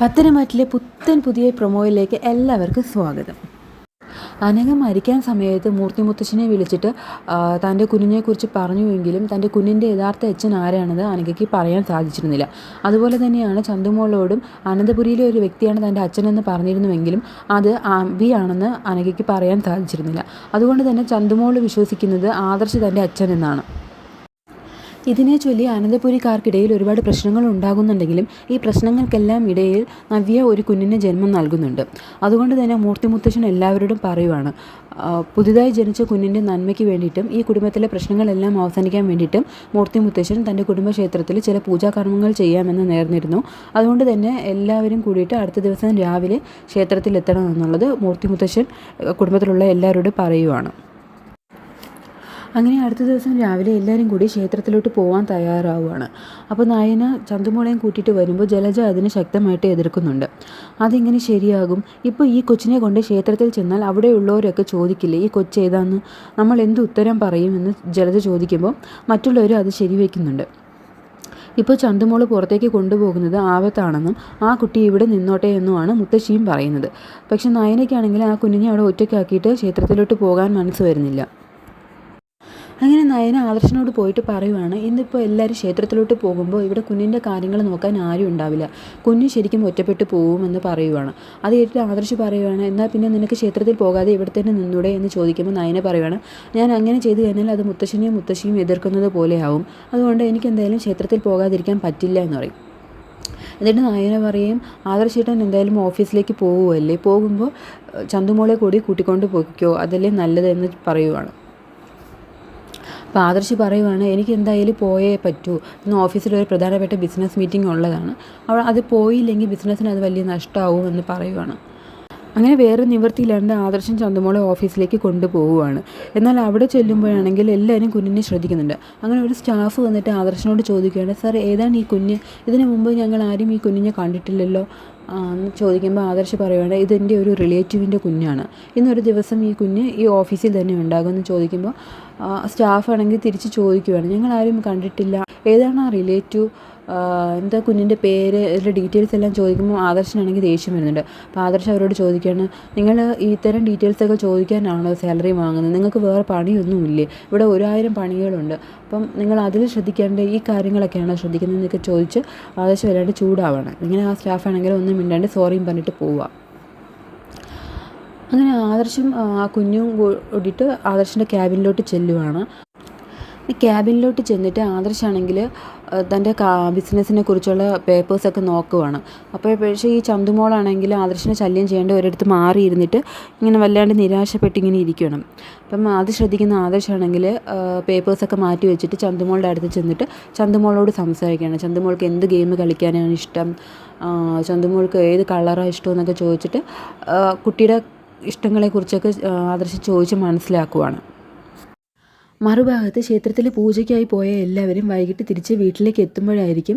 പത്തനംതിട്ടയിലെ പുത്തൻ പുതിയ പ്രൊമോയിലേക്ക് എല്ലാവർക്കും സ്വാഗതം. അനഘ മരിക്കാൻ സമയത്ത് മൂർത്തി മുത്തശ്ശനെ വിളിച്ചിട്ട് തന്റെ കുഞ്ഞിനെക്കുറിച്ച് പറഞ്ഞുവെങ്കിലും തന്റെ കുഞ്ഞിന്റെ യഥാർത്ഥ അച്ഛൻ ആരാണെന്ന് അനഘയ്ക്ക് പറയാൻ സാധിച്ചിരുന്നില്ല. അതുപോലെ തന്നെയാണ് ചന്തുമോളോടും അനന്തപുരിയിലെ ഒരു വ്യക്തിയാണ് തന്റെ അച്ഛനെന്ന് പറഞ്ഞിരുന്നുവെങ്കിലും അത് അബിയാണെന്ന് അനഘയ്ക്ക് പറയാൻ സാധിച്ചിരുന്നില്ല. അതുകൊണ്ട് തന്നെ ചന്തുമോൾ വിശ്വസിക്കുന്നത് ആദർശ് തന്റെ അച്ഛൻ എന്നാണ് ഇതിനെ ചൊല്ലി അനന്തപുരിക്കാർക്കിടയിൽ ഒരുപാട് പ്രശ്നങ്ങൾ ഉണ്ടാകുന്നുണ്ടെങ്കിലും ഈ പ്രശ്നങ്ങൾക്കെല്ലാം ഇടയിൽ നവ്യ ഒരു കുഞ്ഞിന് ജന്മം നൽകുന്നുണ്ട്. അതുകൊണ്ട് തന്നെ മൂർത്തിമുത്തശ്ശൻ എല്ലാവരോടും പറയുവാണ് പുതുതായി ജനിച്ച കുഞ്ഞിന്റെ നന്മയ്ക്ക് വേണ്ടിയിട്ടും ഈ കുടുംബത്തിലെ പ്രശ്നങ്ങളെല്ലാം അവസാനിക്കാൻ വേണ്ടിയിട്ടും മൂർത്തി മുത്തശ്ശൻ തന്റെ കുടുംബക്ഷേത്രത്തിൽ ചില പൂജാകർമ്മങ്ങൾ ചെയ്യാമെന്ന് നേർന്നിരുന്നു. അതുകൊണ്ട് തന്നെ എല്ലാവരും കൂടിയിട്ട് അടുത്ത ദിവസം രാവിലെ ക്ഷേത്രത്തിൽ എത്തണം എന്നുള്ളത് മൂർത്തി മുത്തശ്ശൻ കുടുംബത്തിലുള്ള എല്ലാവരോടും പറയുവാണ്. അങ്ങനെ അടുത്ത ദിവസം രാവിലെ എല്ലാവരും കൂടി ക്ഷേത്രത്തിലോട്ട് പോകാൻ തയ്യാറാവുകയാണ്. അപ്പോൾ നായന ചന്തുമോളെയും കൂട്ടിയിട്ട് വരുമ്പോൾ ജലജ അതിനെ ശക്തമായിട്ട് എതിർക്കുന്നുണ്ട്. അതെങ്ങനെ ശരിയാകും? ഇപ്പോൾ ഈ കൊച്ചിനെ കൊണ്ട് ക്ഷേത്രത്തിൽ ചെന്നാൽ അവിടെയുള്ളവരൊക്കെ ചോദിക്കില്ലേ? ഈ കൊച്ചേതാന്ന് നമ്മൾ എന്ത് ഉത്തരം പറയുമെന്ന് ജലജ ചോദിക്കുമ്പോൾ മറ്റുള്ളവർ അത് ശരിവെക്കുന്നുണ്ട്. ഇപ്പോൾ ചന്തുമോൾ പുറത്തേക്ക് കൊണ്ടുപോകുന്നത് ആപത്താണെന്നും ആ കുട്ടി ഇവിടെ നിന്നോട്ടെ എന്നുമാണ് മുത്തശ്ശിയും പറയുന്നത്. പക്ഷെ നായനയ്ക്കാണെങ്കിൽ ആ കുഞ്ഞിനെ അവിടെ ഒറ്റയ്ക്കാക്കിയിട്ട് ക്ഷേത്രത്തിലോട്ട് പോകാൻ മനസ്സ് വരുന്നില്ല. അങ്ങനെ നയന ആദർശനോട് പോയിട്ട് പറയുവാണ് ഇന്നിപ്പോൾ എല്ലാവരും ക്ഷേത്രത്തിലോട്ട് പോകുമ്പോൾ ഇവിടെ കുഞ്ഞിന്റെ കാര്യങ്ങൾ നോക്കാൻ ആരും ഉണ്ടാവില്ല. കുഞ്ഞ് ശരിക്കും ഒറ്റപ്പെട്ട് പോകുമെന്ന് പറയുവാണ്. അത് കേട്ടിട്ട് ആദർശ് പറയുവാണ് എന്നാൽ പിന്നെ നിനക്ക് ക്ഷേത്രത്തിൽ പോകാതെ ഇവിടെ തന്നെ നിന്നൂടെ? എന്ന് ചോദിക്കുമ്പോൾ നയന പറയുവാണ് ഞാൻ അങ്ങനെ ചെയ്തു കഴിഞ്ഞാൽ അത് മുത്തശ്ശനെയും മുത്തശ്ശിയും എതിർക്കുന്നത് പോലെയാവും. അതുകൊണ്ട് എനിക്ക് എന്തായാലും ക്ഷേത്രത്തിൽ പോകാതിരിക്കാൻ പറ്റില്ല എന്ന് പറയും. എന്നിട്ട് നായന പറയും ആദർശേട്ടൻ എന്തായാലും ഓഫീസിലേക്ക് പോകുമല്ലേ പോകുമ്പോൾ ചന്തുമോളെ കൂടി കൂട്ടിക്കൊണ്ട് പോയിക്കോ. അതല്ലേ നല്ലതെന്ന് പറയുവാണ്. അപ്പോൾ ആദർശ് പറയുവാണ് എനിക്ക് എന്തായാലും പോയേ പറ്റൂ. ഇന്ന് ഓഫീസിൽ ഒരു പ്രധാനപ്പെട്ട ബിസിനസ് മീറ്റിംഗ് ഉള്ളതാണ്. അവൾ അത് പോയില്ലെങ്കിൽ ബിസിനസ്സിന് അത് വലിയ നഷ്ടമാവും എന്ന് പറയുവാണ്. അങ്ങനെ വേറെ നിവൃത്തിയില്ലാണ്ട് ആദർശം ചന്തുമോളെ ഓഫീസിലേക്ക് കൊണ്ടുപോവുകയാണ്. എന്നാൽ അവിടെ ചെല്ലുമ്പോഴാണെങ്കിൽ എല്ലാവരും കുഞ്ഞിനെ ശ്രദ്ധിക്കുന്നുണ്ട്. അങ്ങനെ ഒരു സ്റ്റാഫ് വന്നിട്ട് ആദർശനോട് ചോദിക്കുകയാണ് സാർ ഏതാണ് ഈ കുഞ്ഞ്? ഇതിനു മുമ്പ് ഞങ്ങൾ ആരും ഈ കുഞ്ഞിനെ കണ്ടിട്ടില്ലല്ലോ? എന്ന് ചോദിക്കുമ്പോൾ ആദർശ് പറയുകയാണ് ഇതെന്റെ ഒരു റിലേറ്റീവിന്റെ കുഞ്ഞാണ്. ഇന്നൊരു ദിവസം ഈ കുഞ്ഞ് ഈ ഓഫീസിൽ തന്നെ ഉണ്ടാകുമെന്ന് ചോദിക്കുമ്പോൾ സ്റ്റാഫ് ആണെങ്കിൽ തിരിച്ച് ചോദിക്കുകയാണ് ഞങ്ങൾ ആരും കണ്ടിട്ടില്ല. ഏതാണ് ആ റിലേറ്റീവ്? എന്താ കുഞ്ഞിന്റെ പേര് ഇതിന്റെ ഡീറ്റെയിൽസ് എല്ലാം ചോദിക്കുമ്പോൾ ആദർശനാണെങ്കിൽ ദേഷ്യം വരുന്നുണ്ട്. അപ്പോൾ ആദർശ് അവരോട് ചോദിക്കുകയാണ് നിങ്ങൾ ഇത്തരം ഡീറ്റെയിൽസൊക്കെ ചോദിക്കാനാണോ സാലറി വാങ്ങുന്നത്? നിങ്ങൾക്ക് വേറെ പണിയൊന്നുമില്ലേ? ഇവിടെ ഒരായിരം പണികളുണ്ട്. അപ്പം നിങ്ങൾ അതിൽ ശ്രദ്ധിക്കേണ്ട ഈ കാര്യങ്ങളൊക്കെയാണോ ശ്രദ്ധിക്കുന്നതെന്നൊക്കെ ചോദിച്ച് ആദർശ് വരാണ്ട് ചൂടാവണം. ഇങ്ങനെ ആ സ്റ്റാഫ് ആണെങ്കിൽ ഒന്നും മിണ്ടാണ്ട് സോറിയും പറഞ്ഞിട്ട് പോവുക. അങ്ങനെ ആദർശം ആ കുഞ്ഞും കൂടിയിട്ട് ആദർശിന്റെ ക്യാബിനിലോട്ട് ചെല്ലുവാണ്. ക്യാബിനിലോട്ട് ചെന്നിട്ട് ആദർശാണെങ്കിൽ തന്റെ ബിസിനസ്സിനെ കുറിച്ചുള്ള പേപ്പേഴ്സൊക്കെ നോക്കുവാണ്. അപ്പോൾ പക്ഷേ ഈ ചന്തുമോളാണെങ്കിൽ ആദർശിനെ ശല്യം ചെയ്യേണ്ട ഒരിടത്ത് മാറിയിരുന്നിട്ട് ഇങ്ങനെ വല്ലാണ്ട് നിരാശപ്പെട്ട് ഇങ്ങനെ ഇരിക്കണം അപ്പം അത് ശ്രദ്ധിക്കുന്ന ആദർശാണെങ്കിൽ പേപ്പേഴ്സൊക്കെ മാറ്റി വെച്ചിട്ട് ചന്തുമോളുടെ അടുത്ത് ചെന്നിട്ട് ചന്തുമോളോട് സംസാരിക്കുകയാണ്. ചന്തുമോൾക്ക് എന്ത് ഗെയിം കളിക്കാനാണ് ഇഷ്ടം? ചന്തുമോൾക്ക് ഏത് കളറാണ് ഇഷ്ടം എന്നൊക്കെ ചോദിച്ചിട്ട് കുട്ടിയുടെ ഇഷ്ടങ്ങളെക്കുറിച്ചൊക്കെ ആദർശ് ചോദിച്ച് മനസ്സിലാക്കുവാണ്. മറുഭാഗത്ത് ക്ഷേത്രത്തിൽ പൂജയ്ക്കായി പോയ എല്ലാവരും വൈകിട്ട് തിരിച്ച് വീട്ടിലേക്ക് എത്തുമ്പോഴായിരിക്കും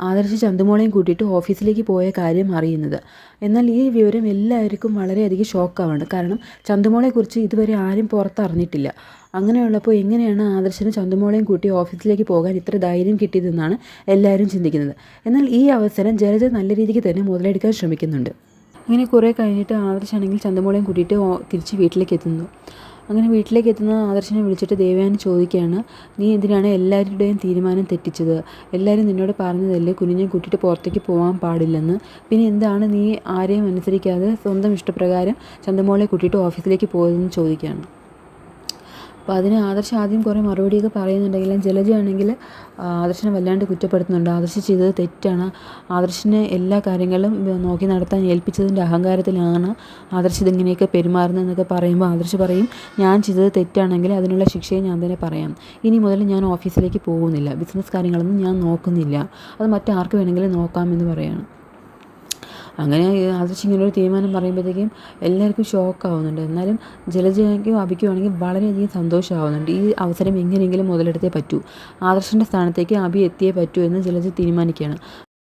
ആദർശ ചന്തുമോളെയും കൂട്ടിയിട്ട് ഓഫീസിലേക്ക് പോയ കാര്യം അറിയുന്നത്. എന്നാൽ ഈ വിവരം എല്ലാവർക്കും വളരെയധികം ഷോക്കാവാണ്. കാരണം ചന്തുമോളെക്കുറിച്ച് ഇതുവരെ ആരും പുറത്തറിഞ്ഞിട്ടില്ല. അങ്ങനെയുള്ളപ്പോൾ എങ്ങനെയാണ് ആദർശന് ചന്തുമോളെയും കൂട്ടി ഓഫീസിലേക്ക് പോകാൻ ഇത്ര ധൈര്യം കിട്ടിയതെന്നാണ് എല്ലാവരും ചിന്തിക്കുന്നത്. എന്നാൽ ഈ അവസരം ജലജ നല്ല രീതിക്ക് തന്നെ മുതലെടുക്കാൻ ശ്രമിക്കുന്നുണ്ട്. ഇങ്ങനെ കുറേ കഴിഞ്ഞിട്ട് ആദർശാണെങ്കിൽ ചന്തുമോളെയും കൂട്ടിയിട്ട് തിരിച്ച് വീട്ടിലേക്ക് എത്തുന്നു. അങ്ങനെ വീട്ടിലേക്ക് എത്തുന്ന ആദർശനെ വിളിച്ചിട്ട് ദേവയാനി ചോദിക്കുകയാണ് നീ എന്തിനാണ് എല്ലാവരുടെയും തീരുമാനം തെറ്റിച്ചത്? എല്ലാവരും നിന്നോട് പറഞ്ഞതല്ലേ കുഞ്ഞിനെ കൂട്ടിയിട്ട് പുറത്തേക്ക് പോകാൻ പാടില്ലെന്ന്? പിന്നെ എന്താണ് നീ ആരെയും അനുസരിക്കാതെ സ്വന്തം ഇഷ്ടപ്രകാരം ചന്തമോളെ കൂട്ടിയിട്ട് ഓഫീസിലേക്ക് പോയതെന്ന് ചോദിക്കുകയാണ്. അപ്പോൾ അതിന് ആദർശ് ആദ്യം കുറേ മറുപടിയൊക്കെ പറയുന്നുണ്ടെങ്കിലും ജലജയാണെങ്കിൽ ആദർശനെ വല്ലാണ്ട് കുറ്റപ്പെടുത്തുന്നുണ്ട്. ആദർശ ചെയ്തത് തെറ്റാണ്. ആദർശനെ എല്ലാ കാര്യങ്ങളും നോക്കി നടത്താൻ ഏൽപ്പിച്ചതിന്റെ അഹങ്കാരത്തിലാണ് ആദർശ് ഇതിങ്ങനെയൊക്കെ പെരുമാറുന്നതെന്നൊക്കെ പറയുമ്പോൾ ആദർശ പറയും ഞാൻ ചെയ്തത് തെറ്റാണെങ്കിൽ അതിനുള്ള ശിക്ഷയെ ഞാൻ തന്നെ പറയാം. ഇനി മുതൽ ഞാൻ ഓഫീസിലേക്ക് പോകുന്നില്ല. ബിസിനസ് കാര്യങ്ങളൊന്നും ഞാൻ നോക്കുന്നില്ല. അത് മറ്റാർക്ക് വേണമെങ്കിലും നോക്കാമെന്ന് പറയാണ്. അങ്ങനെ ആദർശ് ഇങ്ങനെ ഒരു തീരുമാനം പറയുമ്പോഴത്തേക്കും എല്ലാവർക്കും ഷോക്കാവുന്നുണ്ട് എന്നാലും ജലജയ്ക്കും അഭിക്കുവാണെങ്കിൽ വളരെയധികം സന്തോഷമാവുന്നുണ്ട്. ഈ അവസരം എങ്ങനെയെങ്കിലും മുതലെടുത്തേ പറ്റൂ. ആദർശിന്റെ സ്ഥാനത്തേക്ക് അഭി എത്തിയേ പറ്റൂ എന്ന് ജലജ തീരുമാനിക്കുകയാണ്.